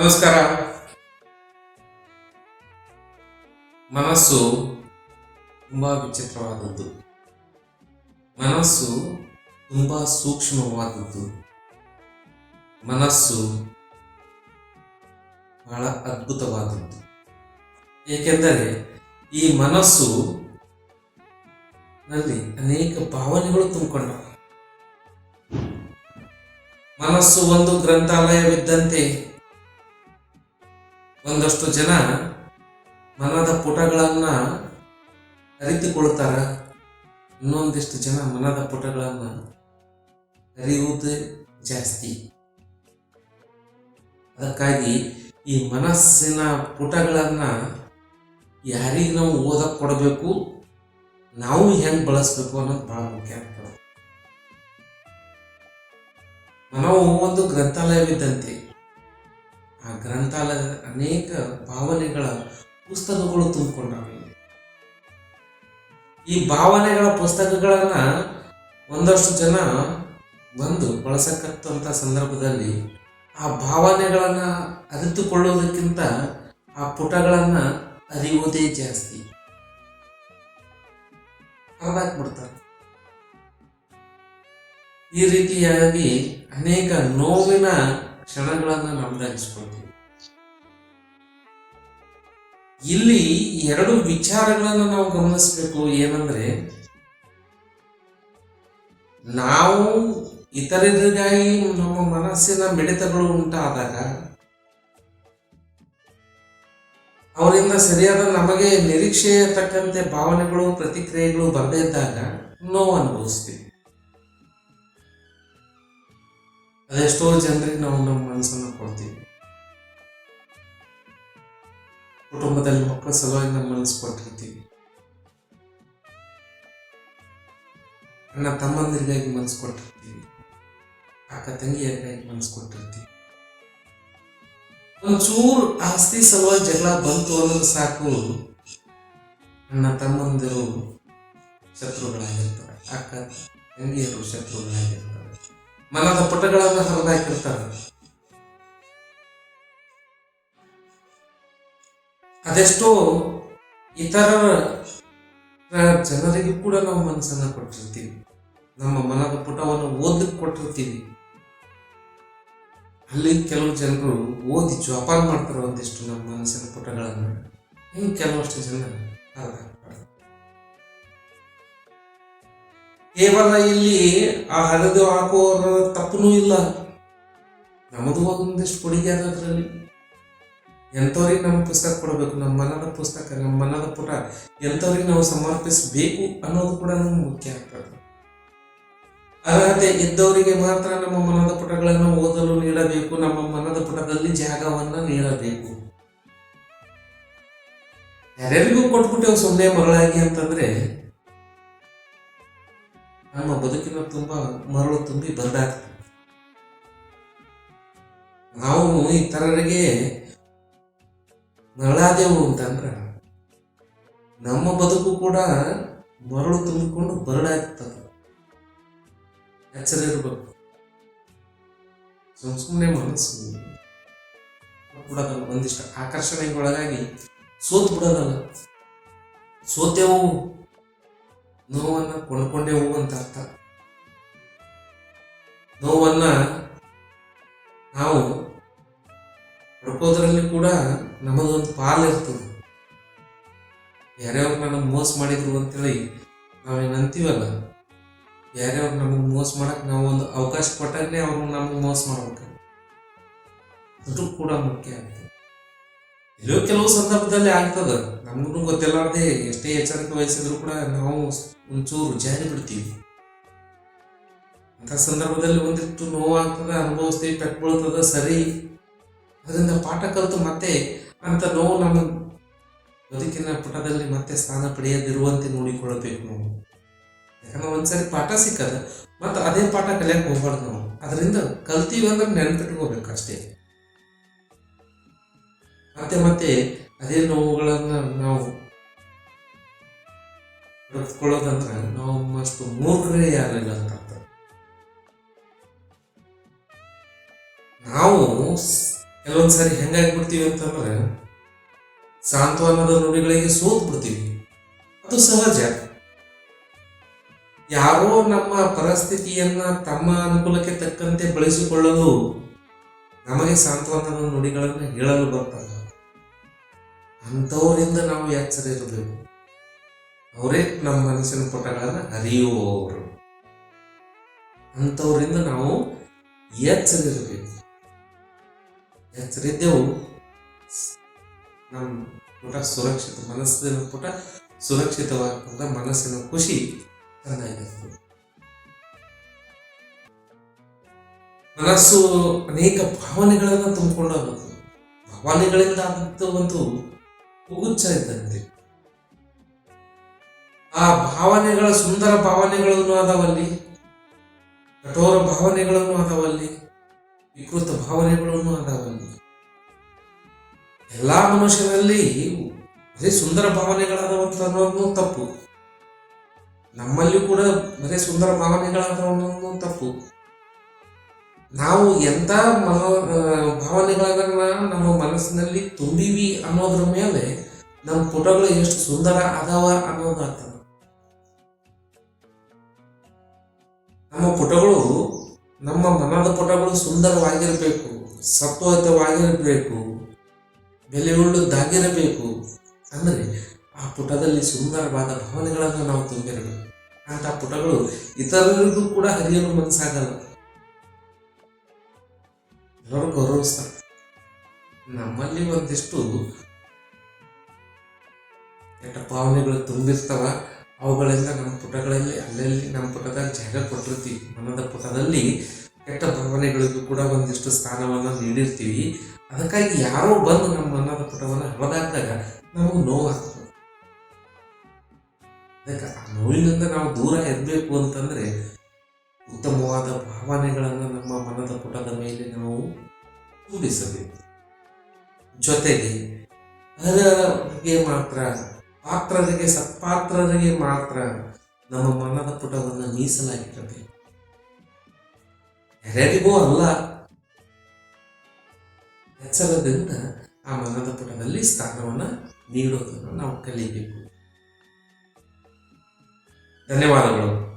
ನಮಸ್ಕಾರ. ಮನಸ್ಸು ತುಂಬಾ ವಿಚಿತ್ರವಾದದ್ದು. ಮನಸ್ಸು ತುಂಬಾ ಸೂಕ್ಷ್ಮವಾದದ್ದು. ಮನಸ್ಸು ಬಹಳ ಅದ್ಭುತವಾದದ್ದು. ಏಕೆಂದರೆ ಈ ಮನಸ್ಸು ನಲ್ಲಿ ಅನೇಕ ಭಾವನೆಗಳು ತುಂಬಿಕೊಂಡ. ಮನಸ್ಸು ಒಂದು ಗ್ರಂಥಾಲಯವಿದ್ದಂತೆ ಒಂದಷ್ಟು ಜನ ಮನದ ಪುಟಗಳನ್ನ ಅರಿತುಕೊಳ್ತಾರ. ಇನ್ನೊಂದಿಷ್ಟು ಜನ ಮನದ ಪುಟಗಳನ್ನ ಅರಿಯುವುದೇ ಜಾಸ್ತಿ. ಅದಕ್ಕಾಗಿ ಈ ಮನಸ್ಸಿನ ಪುಟಗಳನ್ನ ಯಾರಿಗೆ ನಾವು ಓದಕ್ ಕೊಡಬೇಕು, ನಾವು ಹೆಂಗೆ ಬಳಸ್ಬೇಕು ಅನ್ನೋದು ಬಹಳ ಮುಖ್ಯ ಆಗ್ತದೆ. ಮನವು ಒಂದು ಗ್ರಂಥಾಲಯವಿದ್ದಂತೆ ಗ್ರಂಥಾಲಯದ ಅನೇಕ ಭಾವನೆಗಳ ಪುಸ್ತಕಗಳು ತುಂಬಿಕೊಂಡವೆ. ಈ ಭಾವನೆಗಳ ಪುಸ್ತಕಗಳನ್ನ ಒಂದಷ್ಟು ಜನ ಬಂದು ಬಳಸಕತ್ತಂತ ಸಂದರ್ಭದಲ್ಲಿ ಆ ಭಾವನೆಗಳನ್ನ ಅರಿತುಕೊಳ್ಳುವುದಕ್ಕಿಂತ ಆ ಪುಟಗಳನ್ನ ಅರಿಯುವುದೇ ಜಾಸ್ತಿ. ಹರಿದಾಕ್ಬಿಡ್ತಾರೆ ಈ ರೀತಿಯಾಗಿ ಅನೇಕ ನೋವಿನ ಕ್ಷಣಗಳನ್ನು ನಮ್ದಾಗಿಸ್ಕೊಳ್ತೀವಿ ಇಲ್ಲಿ ಎರಡು ವಿಚಾರಗಳನ್ನು ನಾವು ಗಮನಿಸಬೇಕು. ಏನಂದ್ರೆ, ನಾವು ಇತರರಿಗಾಗಿ ನಮ್ಮ ಮನಸ್ಸಿನ ಮಿಡಿತಗಳು ಉಂಟಾದಾಗ, ಅವರಿಂದ ಸರಿಯಾದ ನಮಗೆ ನಿರೀಕ್ಷೆಯ ತಕ್ಕಂತೆ ಭಾವನೆಗಳು, ಪ್ರತಿಕ್ರಿಯೆಗಳು ಬರದೇ ಇದ್ದಾಗ ನೋವು ಅನುಭವಿಸ್ತೀವಿ. ಅದೆಷ್ಟೋ ಜನರಿಗೆ ನಾವು ನಮ್ಮ ಮನಸ್ಸನ್ನು ಕೊಡ್ತೀವಿ. ಕುಟುಂಬದಲ್ಲಿ ಮಕ್ಕಳ ಸಲುವಾಗಿ ಮನಸ್ಸು ಅಣ್ಣ ತಮ್ಮಂದಿರಿಗಾಗಿ ಮನಸ್ಸು ಕೊಟ್ಟಿರ್ತೀವಿ ಅಕ್ಕ ತಂಗಿಯರಿಗಾಗಿ ಮನಸ್ಸು ಕೊಟ್ಟಿರ್ತೀವಿ ಒಂಚೂರು ಆಸ್ತಿ ಸಲುವಾಗಿ ಜಗಳ ಬಂತು ಅನ್ನೋದು ಸಾಕು. ಅಣ್ಣ ತಮ್ಮಂದಿರು ಶತ್ರುಗಳಾಗಿರ್ತಾರೆ. ಅಕ್ಕ ತಂಗಿಯರು ಶತ್ರುಗಳಾಗಿರ್ತಾರೆ. ಮನದ ಪುಟಗಳನ್ನು ಹರಿದಾಕಿರ್ತಾರೆ. ಅದೆಷ್ಟೋ ಇತರ ಜನರಿಗೂ ಕೂಡ ನಾವು ಮನಸ್ಸನ್ನ ಕೊಟ್ಟಿರ್ತೀವಿ. ನಮ್ಮ ಮನದ ಪುಟವನ್ನು ಓದಕ್ಕೆ ಕೊಟ್ಟಿರ್ತೀವಿ. ಅಲ್ಲಿ ಕೆಲವು ಜನರು ಓದಿ ಜೋಪಾನ ಮಾಡ್ತಾರೆ ಒಂದಿಷ್ಟು ನಮ್ಮ ಮನಸ್ಸಿನ ಪುಟಗಳನ್ನು ಇನ್ನು ಕೆಲವಷ್ಟು ಜನ ಕೇವಲ ಇಲ್ಲಿ ಆ ಹರಿದು ಹಾಕುವವರ ತಪ್ಪನೂ ಇಲ್ಲ. ನಮ್ಮದು ಒಂದಿಷ್ಟು ಕೊಡುಗೆ ಅದ ಅದರಲ್ಲಿ ಎಂಥವ್ರಿಗೆ ನಮ್ಮ ಪುಸ್ತಕ ಕೊಡಬೇಕು, ನಮ್ಮ ಮನದ ಪುಸ್ತಕ, ನಮ್ಮ ಮನದ ಪುಟ ಎಂಥವ್ರಿಗೆ ನಾವು ಸಮರ್ಪಿಸಬೇಕು ಅನ್ನೋದು ಕೂಡ ನಮ್ಗೆ ಮುಖ್ಯ ಆಗ್ತದೆ. ಅರ್ಹತೆ ಇದ್ದವರಿಗೆ ಮಾತ್ರ ನಮ್ಮ ಮನದ ಪುಟಗಳನ್ನು ಓದಲು ನೀಡಬೇಕು, ನಮ್ಮ ಮನದ ಪುಟದಲ್ಲಿ ಜಾಗವನ್ನು ನೀಡಬೇಕು. ಯಾರ್ಯಾರಿಗೂ ಕೊಟ್ಬಿಟ್ಟೆವು ಸುಮ್ಮನೆ ಮರಳಾಗಿ ಅಂತಂದ್ರೆ, ನಮ್ಮ ಬದುಕಿನ ತುಂಬಾ ಮರಳು ತುಂಬಿ ಬಂದಾಗ್ತದೆ ನಾವು ಇತರರಿಗೆ ಮರಳಾದೆವು ಅಂತಂದ್ರೆ ನಮ್ಮ ಬದುಕು ಕೂಡ ಮರಳು ತುಂಬಿಕೊಂಡು ಬರಡಾಗ್ತದೆ ಎಚ್ಚರ ಇರಬೇಕು. ಸುಮ್ ಮನಸ್ಸು ಕೂಡ ಒಂದಿಷ್ಟು ಆಕರ್ಷಣೆಗೊಳಗಾಗಿ ಸೋತ್ ಬಿಡೋದಲ್ಲ ಸೋತೆವು ನೋವನ್ನ ಕೊಂಡ್ಕೊಂಡೆವು ಅಂತ ಅರ್ಥ. ನೋವನ್ನ ನಾವು ಪಡ್ಕೋದ್ರಲ್ಲಿ ಕೂಡ ನಮಗೊಂದು ಪಾಲು ಇರ್ತದೆ. ಯಾರ್ಯಾರು ನನಗೆ ಮೋಸ ಮಾಡಿದ್ರು ಅಂತೇಳಿ ನಾವೇನು ಅಂತೀವಲ್ಲ? ಯಾರ್ಯಾರು ನಮಗೆ ಮೋಸ ಮಾಡಕ್ಕೆ ನಾವು ಒಂದು ಅವಕಾಶ ಕೊಟ್ಟಾಗಲೇ ಅವ್ರು ನಮಗೆ ಮೋಸ ಮಾಡ್ಬೇಕು. ಅದು ಕೂಡ ಮುಖ್ಯ ಆಗ್ತದೆ ಎಲ್ಲೋ ಕೆಲವು ಸಂದರ್ಭದಲ್ಲಿ ಆಗ್ತದೆ. ನಮಗೂ ಗೊತ್ತಿಲ್ಲಾರ್ದೆ ಎಷ್ಟೇ ಎಚ್ಚರಿಕೆ ವಹಿಸಿದ್ರು ಕೂಡ ನಾವು ಒಂಚೂರು ಜಾರಿ ಬಿಡ್ತೀವಿ. ಅಂತ ಸಂದರ್ಭದಲ್ಲಿ ಒಂದಿಷ್ಟು ನೋವಾಗ್ತದೆ ಅನುಭವಿಸ್ತೀವಿ ಪೆಟ್ಟು ಬೀಳ್ತದ ಸರಿ. ಅದರಿಂದ ಪಾಠ ಕಲಿತು ಮತ್ತೆ ಅಂತ ನೋವು ನಮ್ಮ ಬದುಕಿನ ಪುಟದಲ್ಲಿ ಮತ್ತೆ ಸ್ಥಾನ ಪಡೆಯದಿರುವಂತೆ ನೋಡಿಕೊಳ್ಳಬೇಕು ನಾವು. ಯಾಕಂದ್ರೆ ಒಂದ್ಸರಿ ಪಾಠ ಸಿಕ್ಕದ, ಮತ್ತೆ ಅದೇ ಪಾಠ ಕಲಿಯಕ್ಕೆ ಹೋಗ್ಬಾರ್ದು ನಾವು. ಅದರಿಂದ ಕಲ್ತೀವಿ ಅಂದ್ರೆ ನೆನಪಿಟ್ಕೋಬೇಕು ಅಷ್ಟೇ. ಮತ್ತೆ ಮತ್ತೆ ಅದೇ ನೋವುಗಳನ್ನ ನಾವು ರಫ್ಕೊಳ್ಳೋದಂದ್ರೆ ನಾವು ಅಷ್ಟು ಮೂರ್ಖರೇ ಯಾರಿಲ್ಲ ಅಂತ ನಾವು ಸ್- ಹೆಂಗಾಗಿ ಹೆಂಗಾಗ್ಬಿಡ್ತೀವಿ ಅಂತಂದ್ರೆ ಸಾಂತ್ವನದ ನುಡಿಗಳಿಗೆ ಸೋತ್ ಬಿಡ್ತೀವಿ. ಅದು ಸಹಜ. ಯಾರೋ ನಮ್ಮ ಪರಿಸ್ಥಿತಿಯನ್ನ ತಮ್ಮ ಅನುಕೂಲಕ್ಕೆ ತಕ್ಕಂತೆ ಬಳಸಿಕೊಳ್ಳಲು ನಮಗೆ ಸಾಂತ್ವನದ ನುಡಿಗಳನ್ನು ಹೇಳಲು ಬರ್ತಲ್ಲ ಅಂಥವರಿಂದ ನಾವು ಎಚ್ಚರ ಇರಬೇಕು. ಅವರೇ ನಮ್ಮ ಮನಸ್ಸಿನ ಪುಟಗಳನ್ನು ಅರಿಯುವವರು. ಅಂಥವರಿಂದ ನಾವು ಎಚ್ಚರಿರಬೇಕು ಎಚ್ಚರಿದ್ದೆವು ನಮ್ಮ ಪುಟ ಸುರಕ್ಷಿತ, ಮನಸ್ಸಿನ ಪುಟ ಸುರಕ್ಷಿತವಾದ ಮನಸ್ಸಿನ ಖುಷಿ ಚೆನ್ನಾಗಿರ್ತದೆ ಮನಸ್ಸು ಅನೇಕ ಭಾವನೆಗಳನ್ನು ತುಂಬಿಕೊಂಡಾಗುತ್ತೆ ಭಾವನೆಗಳಿಂದ ಆದಂತ ಒಂದು ಹುಗುಚ್ಚ ಇದ್ದಂತೆ. ಆ ಭಾವನೆಗಳ ಸುಂದರ ಭಾವನೆಗಳನ್ನು ಅದಾವಲ್ಲಿ ಕಠೋರ ಭಾವನೆಗಳನ್ನು ಅದಾವಲ್ಲಿ ವಿಕೃತ ಭಾವನೆಗಳನ್ನು ಅದಾವಲ್ಲಿ ಎಲ್ಲ ಮನುಷ್ಯರಲ್ಲಿ ಅದೇ ಸುಂದರ ಭಾವನೆಗಳಾದವಂತ ಅನ್ನೋದು ತಪ್ಪು. ನಮ್ಮಲ್ಲಿ ಕೂಡ ಬರೀ ಸುಂದರ ಭಾವನೆಗಳಾದವು ಅನ್ನೋದು ತಪ್ಪು. ನಾವು ಎಂತ ಮನೋ ಭಾವನೆಗಳನ್ನ ನಮ್ಮ ಮನಸ್ಸಿನಲ್ಲಿ ತುಂಬಿವಿ ಅನ್ನೋದ್ರ ಮೇಲೆ ನಮ್ಮ ಪುಟಗಳು ಎಷ್ಟು ಸುಂದರ ಅದಾವ ಅನ್ನೋದು ನಮ್ಮ ಪುಟಗಳು ನಮ್ಮ ಮನದ ಪುಟಗಳು ಸುಂದರವಾಗಿರಬೇಕು, ಸತ್ವಯುತವಾಗಿರಬೇಕು ಬೆಲೆಯುಳ್ಳದಾಗಿರಬೇಕು ಅಂದರೆ ಆ ಪುಟದಲ್ಲಿ ಸುಂದರವಾದ ಭಾವನೆಗಳನ್ನು ನಾವು ತುಂಬಿರಬೇಕು. ಅಂತ ಪುಟಗಳು ಇತರರಿಗೂ ಕೂಡ ಹರಿಯಲು ಮನಸ್ಸಾಗಲ್ಲ. ಎಲ್ಲರೂ ಗೌರವಿಸ್ತಾರೆ? ನಮ್ಮಲ್ಲಿ ಒಂದಿಷ್ಟು ಕೆಟ್ಟ ಭಾವನೆಗಳು ತುಂಬಿರ್ತಾವ. ಅವುಗಳಿಂದ ನಮ್ಮ ಪುಟಗಳಲ್ಲಿ, ಅಲ್ಲಲ್ಲಿ ನಮ್ಮ ಪುಟದಾಗ ಜಾಗ ಕೊಟ್ಟಿರ್ತೀವಿ. ಮನದ ಪುಟದಲ್ಲಿ ಕೆಟ್ಟ ಭಾವನೆಗಳಿಗೂ ಕೂಡ ಒಂದಿಷ್ಟು ಸ್ಥಾನವನ್ನು ನೀಡಿರ್ತೀವಿ. ಅದಕ್ಕಾಗಿ ಯಾರೋ ಬಂದು ನಮ್ಮ ಮನದ ಪುಟವನ್ನು ಹೊಡೆದಾಕಿದಾಗ ನಮಗೆ ನೋವಾಗ್ತದೆ ಅದಕ್ಕೆ ಆ ನೋವಿನಿಂದ ನಾವು ದೂರ ಇರಬೇಕು ಅಂತಂದರೆ ಉತ್ತಮವಾದ ಭಾವನೆಗಳನ್ನು ನಮ್ಮ ಮನದ ಪುಟದ ಮೇಲೆ ನಾವು ಕೂಡಿಸಬೇಕು ಜೊತೆಗೆ ಅದರ ಬಗ್ಗೆ ಮಾತ್ರ ಪಾತ್ರರಿಗೆ, ಸತ್ಪಾತ್ರರಿಗೆ ಮಾತ್ರ ನಮ್ಮ ಮನದ ಪುಟವನ್ನು ಮೀಸಲಾಗಿರ್ತದೆ. ಯಾರ್ಯಾರಿಗೂ ಅಲ್ಲ. ಎಚ್ಚರದಿಂದ ಆ ಮನದ ಪುಟದಲ್ಲಿ ಸ್ಥಾನವನ್ನು ನೀಡೋದನ್ನು ನಾವು ಕಲಿಬೇಕು ಧನ್ಯವಾದಗಳು.